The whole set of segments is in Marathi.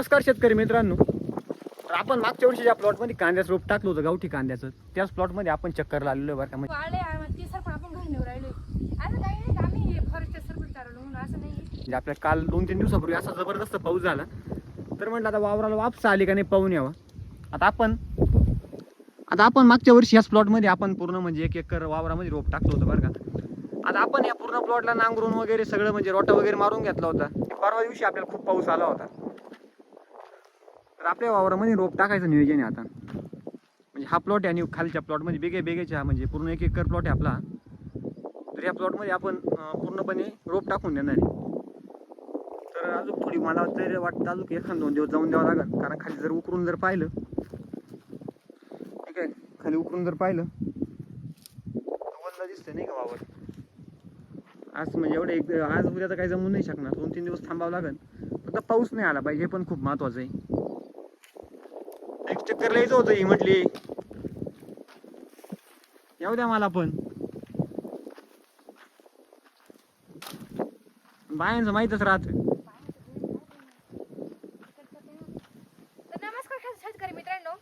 नमस्कार शेतकरी मित्रांनो. तर आपण मागच्या वर्षी ज्या प्लॉटमध्ये कांद्याचं रोप टाकलं होतं गावठी कांद्याचं त्याच प्लॉटमध्ये आपण चक्कर आलेलो बरं का? म्हणजे म्हणजे आपल्या काल दोन तीन दिवसापूर्वी असा जबरदस्त पाऊस झाला. तर म्हटलं आता वावराला वापस आली का नाही पाहून यावा. आता आपण आता आपण मागच्या वर्षी याच प्लॉटमध्ये आपण पूर्ण म्हणजे एक एकर वावरामध्ये रोप टाकलं होतं बरं का. आता आपण या पूर्ण प्लॉटला नांगरून वगैरे सगळं म्हणजे रोटा वगैरे मारून घेतला होता. परवा दिवशी आपल्याला खूप पाऊस आला होता. तर आपल्या वावरामध्ये रोप टाकायचं नियोजन आहे आता. म्हणजे हा प्लॉट आहे आणि खालच्या प्लॉटमध्ये बेगे बेगेच्या म्हणजे पूर्ण एक एकर प्लॉट आहे आपला. तर या प्लॉटमध्ये आपण पूर्णपणे रोप टाकून देणार आहे. तर अजून थोडी मला तरी वाटतं अजून एखाद दोन दिवस जाऊन द्यावं लागेल. कारण खाली जर उकरून जर पाहिलं ठीक आहे खाली उकरून जर पाहिलं तर दिसतंय नाही का वावर? आज म्हणजे एवढं एक आज उद्या तर काही जमून नाही शकणार. दोन तीन दिवस थांबावं लागेल. फक्त पाऊस नाही आला पाहिजे हे पण खूप महत्वाचं आहे. चक्कर यायचं होतं ही म्हटली. येऊ द्या मला पण. बायांचं माहितच राहत. तर नमस्कार शेतकरी मित्रांनो.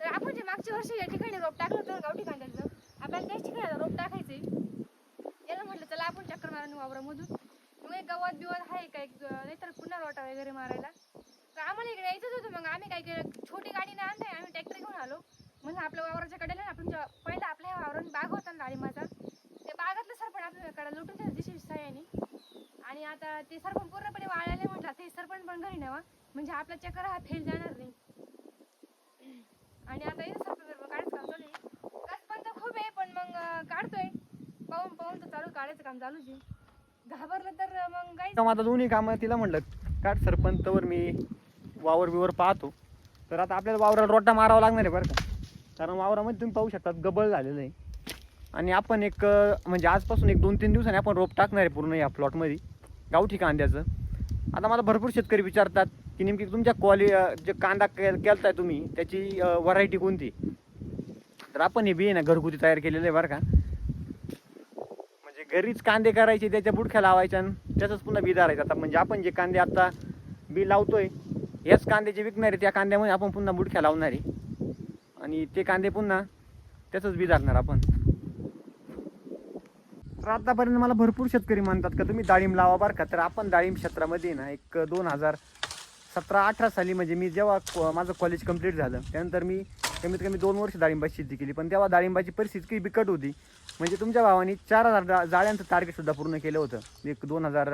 तर आपण जे मागच्या वर्षी या ठिकाणी रोप टाकलं होतं गावठी कांद्याचं आपल्याला त्याच ठिकाणी रोप टाकायचंय. याला म्हटलं चला आपण चक्कर मारून वावरामधून. मग एक गवत बिवत आहे काय नाहीतर पुन्हा रोटा वगैरे मारायला तर आम्हाला इकडे यायचंच होतं मग आम्ही काय केलं? छोटी गाडी नाही आणताय आम्ही ट्रॅक्टर घेऊन आलो. म्हणून आपल्या वावराच्या कडेला आपण पहिला आपल्या ह्या वावरात बाग होता ना डाळिंबाचा ते बागातलं सरपण आपल्याकडे लुटून त्या दिवशी सह्यानी. आणि आता ते सरपण पूर्णपणे वाळायला म्हटलं ते सरपण पण घरी नेवा म्हणजे आपला चक्कर हा फेल जाणार नाही. आणि आता इथं सरपण काढायचं काम चालू आहे. कस पण तर खूप आहे पण मग काढतोय. पाहून पाहून तर चालू काढायचं काम चालूच आहे. घाबरलं तर मग काही काम दोन्ही कामं तिला म्हणलं काढ सरपंचवर मी वावर बिवर पाहतो. तर आता आपल्याला वावराला रोटा मारावा लागणार आहे बरं का. कारण वावरामध्ये तुम्ही पाहू शकता गबळ झालेलं आहे. आणि आपण एक म्हणजे आजपासून एक दोन तीन दिवसांनी आपण रोप टाकणार आहे पूर्ण या प्लॉटमध्ये गावठी कांद्याचं. आता मला भरपूर शेतकरी विचारतात की नेमकी तुमच्या क्वालि जे कांदा के केलताय तुम्ही त्याची व्हरायटी कोणती? तर आपण हे बी आहे ना घरगुती तयार केलेलं आहे बरं का. म्हणजे घरीच कांदे करायचे त्याच्या बुडख्या लावायच्या आणि त्याचंच पुन्हा बी धरायचं. आता म्हणजे आपण जे कांदे आता बी लावतोय हेच कांदे जे विकणार आहे त्या कांद्यामध्ये आपण पुन्हा बुडख्या लावणार आहे. आणि ते कांदे पुन्हा त्याचंच बी धरणार आपण. तर आतापर्यंत मला भरपूर शेतकरी म्हणतात का तुम्ही डाळिंब लावा बरं का. तर आपण डाळिंब क्षेत्रामध्ये ना एक दोन हजार सतरा अठरा साली म्हणजे मी जेव्हा माझं कॉलेज कंप्लीट झालं त्यानंतर मी कमीत कमी दोन वर्ष डाळिंबाची शेती केली. पण तेव्हा डाळिंबाची परिस्थिती इतकी बिकट होती. म्हणजे तुमच्या भावाने चार हजार जाळ्यांचं टार्गेटसुद्धा पूर्ण केलं होतं. एक दोन हजार